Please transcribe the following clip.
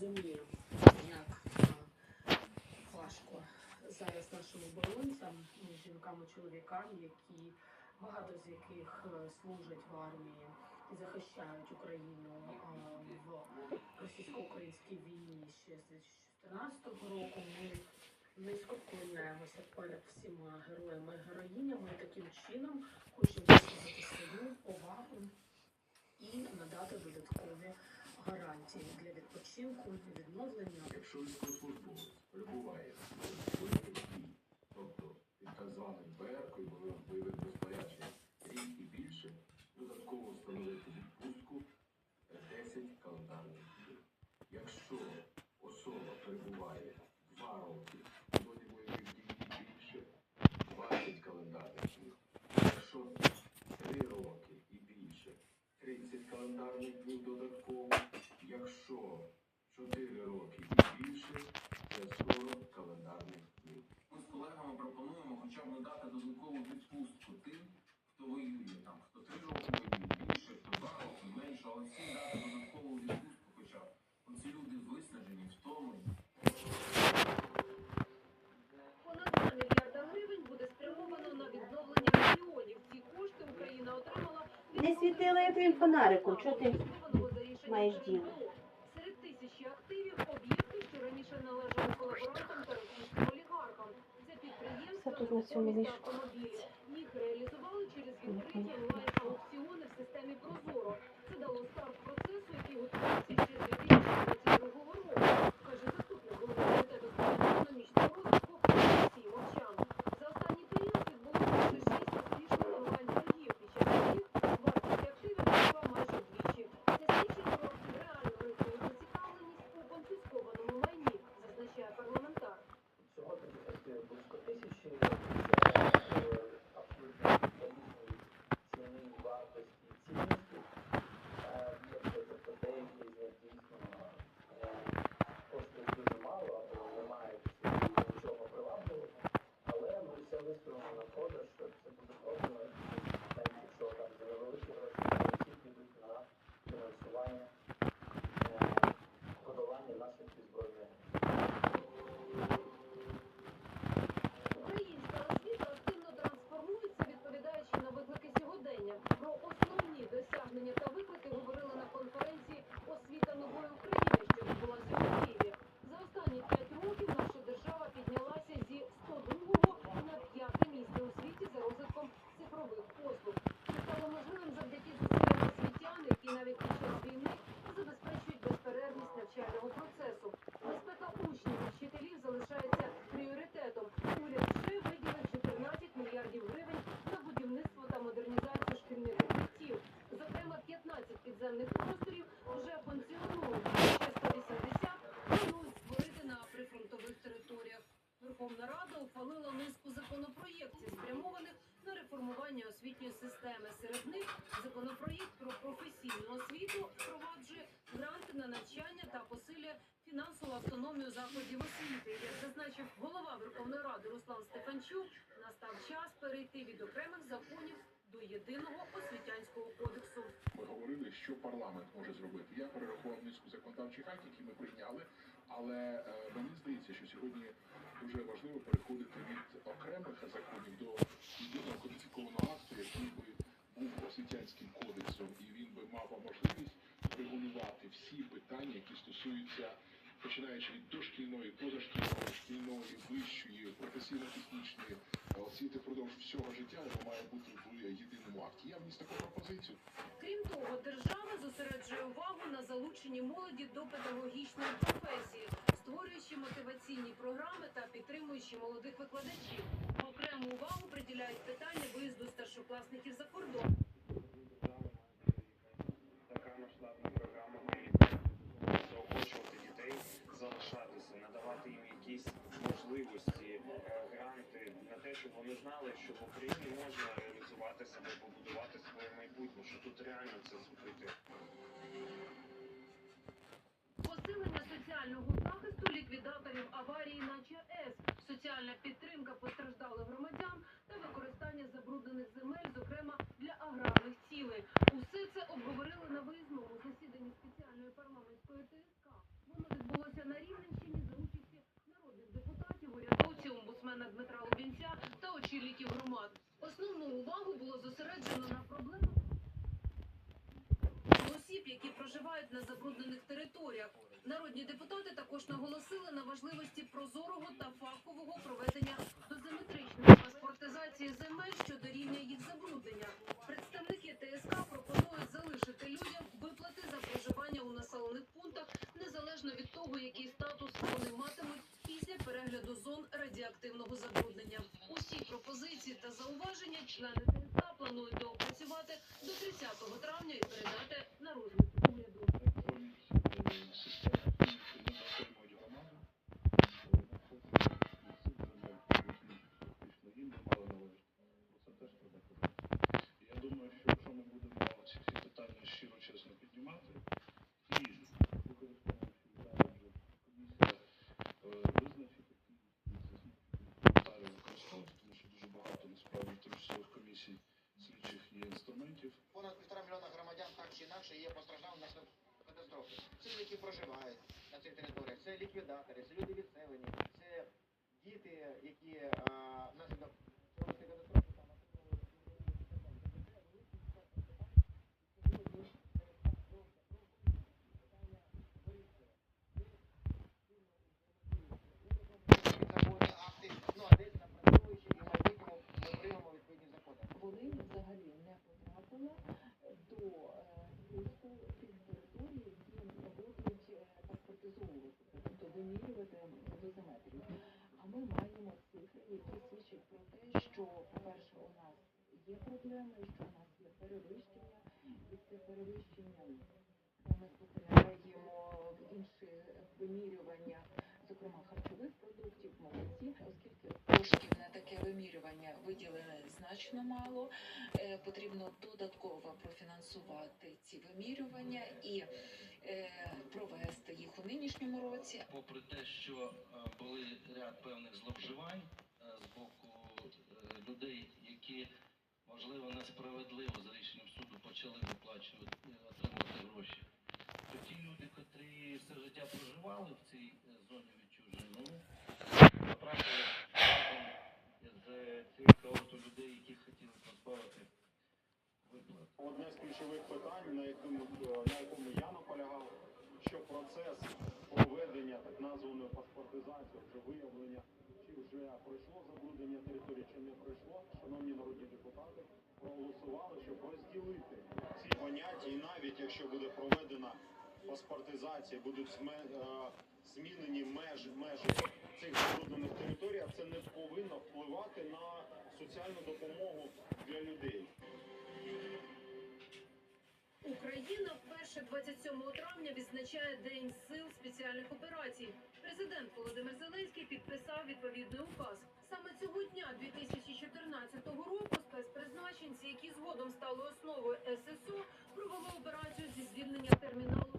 розуміємо, як е, важко зараз нашим оборонцям, жінкам і чоловікам, які багато з яких е, служать в армії і захищають Україну е, в російсько-українській війні ще з 2014 року. Ми низько вклоняємося перед всіма героями і героїнями. Таким чином хочемо висловити свою повагу і надати додаткові гарантії для відпочинку, відновлення. Якщо військовослужбовець перебуває Не світила я твоїм фонариком, чого ти маєш діло? Серед тисячі активів об'єкти, що раніше належали колаборантам та російським олігархам. Це підприємство. Все тут на цьому ліжку. Реформування освітньої системи. Серед них законопроєкт про професійну освіту впроваджує гранти на навчання та посилює фінансову автономію закладів освіти. Як зазначив голова Верховної Ради Руслан Стефанчук, настав час перейти від окремих законів до єдиного освітянського кодексу. Ми говорили, що парламент може зробити. Я перерахував низку законодавчих актів, які ми прийняли, але е, мені здається, що сьогодні дуже важливо переходити від окремих законів до єдиного кодифікованого акту, який би був освітянським кодексом, і він би мав можливість регулювати всі питання, які стосуються. Починаючи від дошкільної, позашкільної, шкільної, вищої, професійно-технічної освіти впродовж всього життя, воно має бути в єдиному акті. Я вніс таку пропозицію. Крім того, держава зосереджує увагу на залученні молоді до педагогічної професії, створюючи мотиваційні програми та підтримуючи молодих викладачів. Окрему увагу приділяють питання виїзду старшокласників за кордон. Така масштабна програма заохочувати дітей залишатися, надавати їм якісь можливості, е, гранти на те, щоб вони знали, що в Україні можна реалізувати себе, побудувати своє майбутнє, що тут реально це зробити. наслідків аварії на ЧАЕС, соціальна підтримка постраждалих громадян та використання забруднених земель, зокрема для аграрних цілей. Усе це обговорили на виїзному засіданні спеціальної парламентської ТСК. Воно відбулося на Рівненщині за участі народних депутатів, урядовців, омбудсмена Дмитра Лубінця та очільників громад. Основну увагу було зосереджено на проблемах осіб, які проживають на забруднених територіях. Народні депутати також наголосили на важливості прозорого та фахового проведення дозиметричної паспортизації земель щодо рівня їх забруднення. Представники ТСК пропонують залишити людям виплати за проживання у населених пунктах незалежно від того, який статус вони матимуть після перегляду зон радіоактивного забруднення. Усі пропозиції та зауваження члени ТСК планують доопрацювати до 30 травня і передати на розгляд уряду. Натомість е, система фактично не отримують громади, фактично їм не мали належати. Про це теж треба казати. І я думаю, що якщо ми будемо ці всі питання щиро чесно піднімати і використовуючи зараз вже комісія е, визначить які деталі використовувати, тому що дуже багато насправді тимчасових комісій слідчих є інструментів. понад півтора мільйона громадян так інакше є постраждалими. Це які проживають на цих територіях, це ліквідатори, це люди відселені, це діти, які а, внаслідок чорної катастрофи там отримали підзаконні акти, ну а десь напрацьовуючи і в майбутньому ми приймемо відповідні закони. Волинь взагалі не потрапила до е, списку тих територій, які будуть е, паспортизовувати, тобто вимірювати дозиметрію. А ми маємо цифри, які свідчать про те, що, по-перше, у нас є проблеми, що у нас є перевищення, і це перевищення ми спостерігаємо інші вимірювання, зокрема харчових продуктів, молоці, оскільки коштів на таке вимірювання виділено значно мало. Е, Потрібно додатково профінансувати ці вимірювання і е, провести їх у нинішньому році. попри те, що е, були ряд певних зловживань з боку людей, які можливо несправедливо за рішенням суду почали виплачувати е, отримувати гроші. То ті люди, котрі все життя проживали в цій е, зоні відчуження, ну з цією когорту людей, які хотіли позбавити виплат. Одне з ключових питань, на якому, на якому я наполягав, що процес проведення так названої паспортизації, вже виявлення, чи вже пройшло забруднення не пройшло, шановні народні депутати проголосували, щоб розділити ці поняття, і навіть якщо буде проведена паспортизація, будуть е, змінені межі, межі цих забруднених територій, це не повинно впливати на соціальну допомогу для людей. Україна вперше 27 травня відзначає День сил спеціальних операцій. Президент Володимир Зеленський підписав відповідний указ. Саме цього дня 2014 року спецпризначенці, які згодом стали основою ССО, провели операцію зі звільнення терміналу